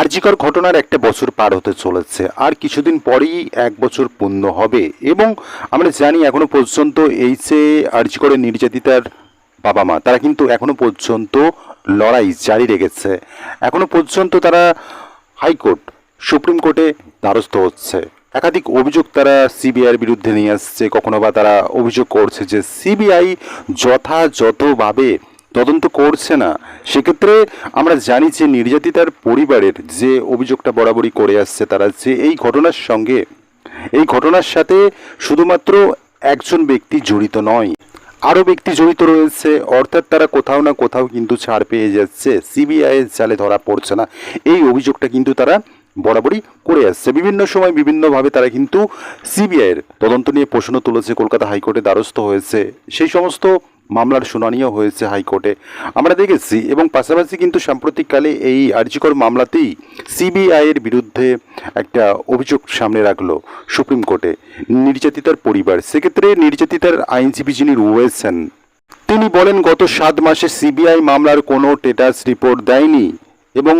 আরজিকর ঘটনার একটা বছর পার হতে চলেছে। আর কিছুদিন পরেই এক বছর পূর্ণ হবে এবং আমরা জানি এখনও পর্যন্ত এই যে আরজিকরের নির্যাতিতার বাবা মা, তারা কিন্তু এখনও পর্যন্ত লড়াই জারি রেখেছে। এখনও পর্যন্ত তারা হাইকোর্ট, সুপ্রিম কোর্টে দ্বারস্থ হচ্ছে। একাধিক অভিযোগ তারা সিবিআইয়ের বিরুদ্ধে নিয়ে আসছে, কখনো বা তারা অভিযোগ করছে যে সিবিআই যথাযথভাবে তদন্ত করছে না। সেক্ষেত্রে আমরা জানি যে নির্যাতিতার পরিবারের যে অভিযোগটা বরাবরই করে আসছে তারা যে এই ঘটনার সঙ্গে, এই ঘটনার সাথে শুধুমাত্র একজন ব্যক্তি জড়িত নয়, আরও ব্যক্তি জড়িত রয়েছে। অর্থাৎ তারা কোথাও না কোথাও কিন্তু ছাড় পেয়ে যাচ্ছে। সিবিআই এর জালে ধরা পড়ছে না। এই অভিযোগটা কিন্তু তারা বরাবরই করে আসছে। বিভিন্ন সময় বিভিন্নভাবে তারা কিন্তু সিবিআইয়ের তদন্ত নিয়ে প্রশ্ন তুলেছে। কলকাতা হাইকোর্টে দ্বারস্থ হয়েছে। সেই সমস্ত মামলার শুনানিও হয়েছে হাইকোর্টে। আমরা দেখেছি এবং পাশাপাশি কিন্তু সাম্প্রতিককালে এই আর্জিকর মামলাতেই সিবিআইয়ের বিরুদ্ধে একটা অভিযোগ সামনে রাখল সুপ্রিম কোর্টে, নির্যাতিতার পরিবার। সেক্ষেত্রে নির্যাতিতার আইনজীবী যিনি রয়েছেন, তিনি বলেন, গত সাত মাসে সিবিআই মামলার কোনো স্টেটাস রিপোর্ট দেয়নি এবং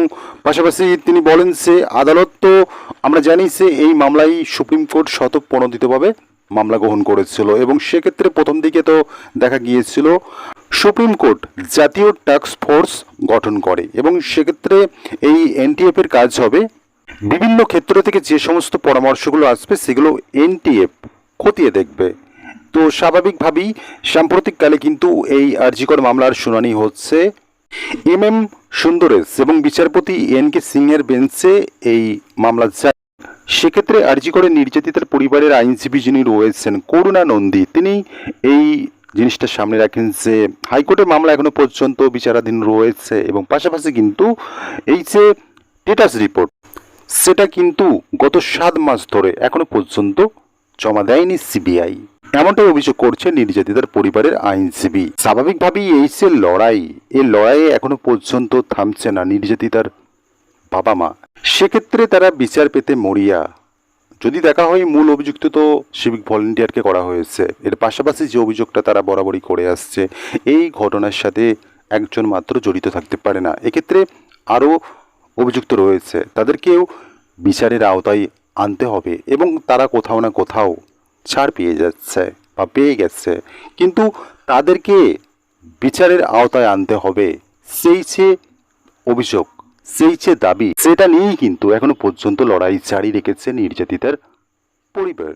পাশাপাশি তিনি বলেন যে আদালত তো আমরা জানি যে এই মামলায় সুপ্রিম কোর্ট শতপ্রণোদিতভাবে মামলা গ্রহণ করেছিল এবং সেক্ষেত্রে প্রথম দিকে তো দেখা গিয়েছিল সুপ্রিম কোর্ট জাতীয় টাস্ক ফোর্স গঠন করে এবং সেক্ষেত্রে এই এনটিএফ এর কাজ হবে। বিভিন্ন ক্ষেত্র থেকে যে সমস্ত পরামর্শগুলো আসবে, সেগুলো এনটিএফ খতিয়ে দেখবে। তো স্বাভাবিকভাবেই সাম্প্রতিককালে কিন্তু এই আরজিকর মামলার শুনানি হচ্ছে। এম এম সুন্দরেশ এবং বিচারপতি এন কে সিংয়ের বেঞ্চে এই মামলা সেক্ষেত্রে আরজি করে নির্যাতিতার পরিবারের আইনজীবী যিনি রয়েছেন, করুণা নন্দী, তিনি এই জিনিসটা সামনে রাখেন যে হাইকোর্টের মামলা এখনও পর্যন্ত বিচারাধীন রয়েছে এবং পাশাপাশি কিন্তু এই যে স্টেটাস রিপোর্ট সেটা কিন্তু গত সাত মাস ধরে এখনও পর্যন্ত জমা দেয়নি সিবিআই। এমনটাই অভিযোগ করছে নির্যাতিতার পরিবারের আইনজীবী। স্বাভাবিকভাবেই এই যে লড়াই, এই লড়াইয়ে এখনও পর্যন্ত থামছে না নির্যাতিতার বাবা মা। সেক্ষেত্রে তারা বিচার পেতে মরিয়া। যদি দেখা হয় মূল অভিযুক্ত তো সিভিক ভলেন্টিয়ারকে করা হয়েছে। এর পাশাপাশি যে অভিযোগটা তারা বরাবরই করে আসছে, এই ঘটনার সাথে একজন মাত্র জড়িত থাকতে পারে না। এক্ষেত্রে আরও অভিযুক্ত রয়েছে। তাদেরকেও বিচারের আওতায় আনতে হবে এবং তারা কোথাও না কোথাও ছাড় পেয়ে যাচ্ছে বা পেয়ে গেছে। কিন্তু তাদেরকে বিচারের আওতায় আনতে হবে, সেই যে অভিযোগ। সেই যে দাবি সেটা নিয়েই কিন্তু এখনও পর্যন্ত লড়াই জারি রেখেছে নির্যাতিতার পরিবার।